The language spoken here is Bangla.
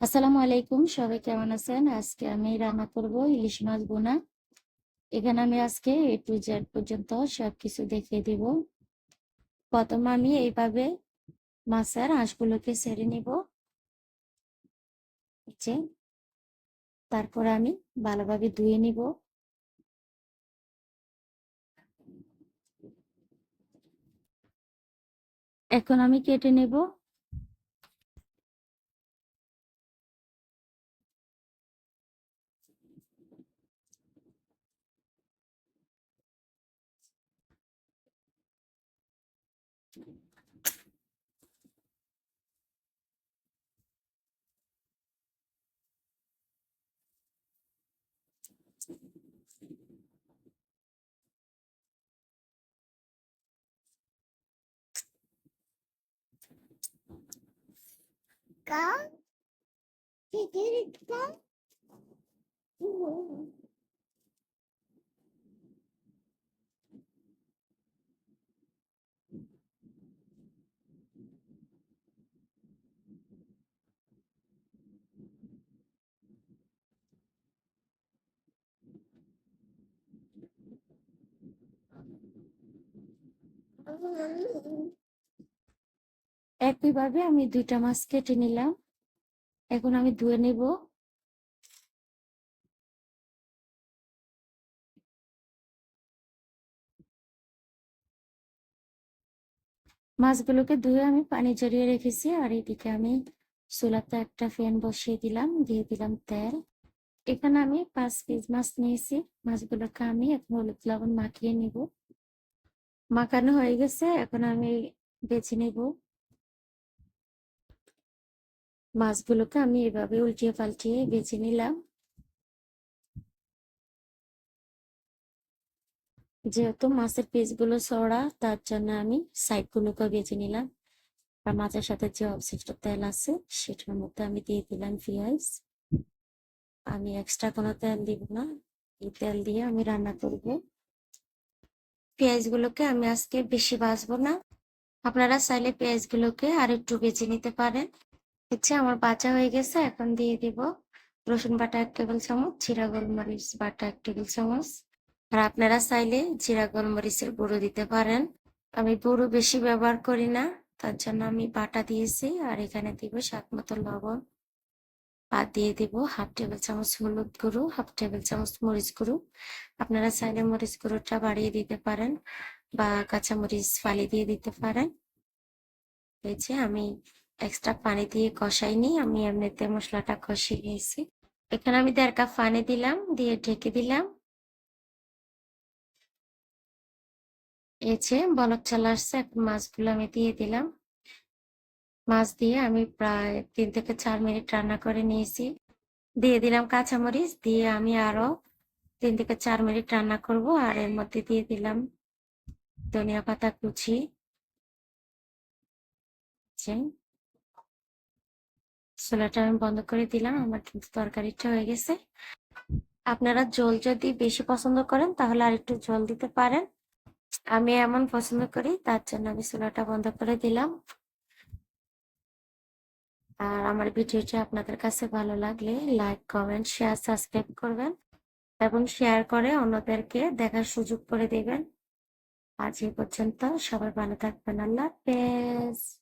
আসসালামু আলাইকুম, সবাই কেমন আছেন? আজকে আমি রান্না করব ইলিশ মাছ বোনা এখানে আমি আজকে এ টু জেড পর্যন্ত সবকিছু দেখিয়ে দিব। প্রথম আমি এইভাবে মাছের আঁশগুলোকে ছেড়ে নিব। যে, তারপর আমি ভালোভাবে ধুয়ে নিব। এখন আমি কেটে নেব। Ka? Did you go? Mmm. একইভাবে আমি দুইটা মাছ কেটে নিলাম। এখন আমি ধুয়ে নেব। মাছগুলোকে ধুয়ে আমি পানি জড়িয়ে রেখেছি আর এদিকে আমি চুলাতে একটা ফ্যান বসিয়ে দিলাম, দিয়ে দিলাম তেল। এখানে আমি পাঁচ পিস মাছ নিয়েছি। মাছগুলোকে আমি এখন হলুদ লবণ মাখিয়ে নিব। মাখানো হয়ে গেছে, এখন আমি বেছে নেব। মাছগুলোকে আমি এভাবে উল্টিয়ে পাল্টিয়ে বেছে নিলাম। যেহেতু মাছের পিসগুলো চড়া তার জন্য আমি সাইডগুলোকে বেছে নিলাম। আর মাছের সাথে যে অবশিষ্ট তেল আছে, সেটার মধ্যে আমি দিয়ে দিলাম পেঁয়াজ আমি এক্সট্রা কোনো তেল দিব না। এই তেল দিয়ে আমি রান্না করব। পেঁয়াজগুলোকে আমি আজকে বেশি ভাজবো না। আপনারা চাইলে পেঁয়াজগুলোকে আর একটু বেছে নিতে পারেন। হচ্ছে আমার বাঁচা হয়ে গেছে, এখন দিয়ে দিব। রসুন বাটা এক টেবিল চামচ, জিরা গোলমরিচ বাটা এক টেবিল চামচ। আর আপনারা চাইলে জিরা গোলমরিচের গুঁড়ো দিতে পারেন। আমি গুঁড়ো বেশি ব্যবহার করি না, তার জন্য আমি বাটা দিয়েছি। আর এখানে দিব স্বাদ মতো লবণ। আর দিয়ে দিব হাফ টেবিল চামচ হলুদ গুঁড়ো, হাফ টেবিল চামচ মরিচ গুঁড়ো। আপনারা চাইলে মরিচ গুঁড়োটা বাড়িয়ে দিতে পারেন বা কাঁচা মরিচ ফালি দিয়ে দিতে পারেন। এই যে আমি এক্সট্রা পানি দিয়ে কষাইনি আমি এমনিতে মশলাটা কষিয়ে নিয়েছি। এখানে আমি দেড় কাপ পানি দিলাম, দিয়ে ঢেকে দিলাম। যে বলক চলে আসছে, এখন মাছগুলো আমি দিয়ে দিলাম। মাছ দিয়ে আমি প্রায় তিন থেকে চার মিনিট রান্না করে নিয়েছি। দিয়ে দিলাম কাঁচামরিচ, দিয়ে আমি আরও তিন থেকে চার মিনিট রান্না করব, আর এর মধ্যে দিয়ে দিলাম ধনিয়া পাতা কুচি। চুলাটা আমি বন্ধ করে দিলাম, আমার কিন্তু তরকারিটা হয়ে গেছে। আপনারা জল যদি বেশি পছন্দ করেন, তাহলে আর একটু জল দিতে পারেন। আমি এমন পছন্দ করি, তার জন্য আমি চুলাটা বন্ধ করে দিলাম। আর আমার ভিডিওটা আপনাদের কাছে ভালো লাগলে লাইক, কমেন্ট, শেয়ার, সাবস্ক্রাইব করবেন এবং শেয়ার করে অন্যদেরকে দেখার সুযোগ করে দেবেন। আজ এই পর্যন্ত সবাই ভালো থাকবেন। আল্লাহ হাফেজ।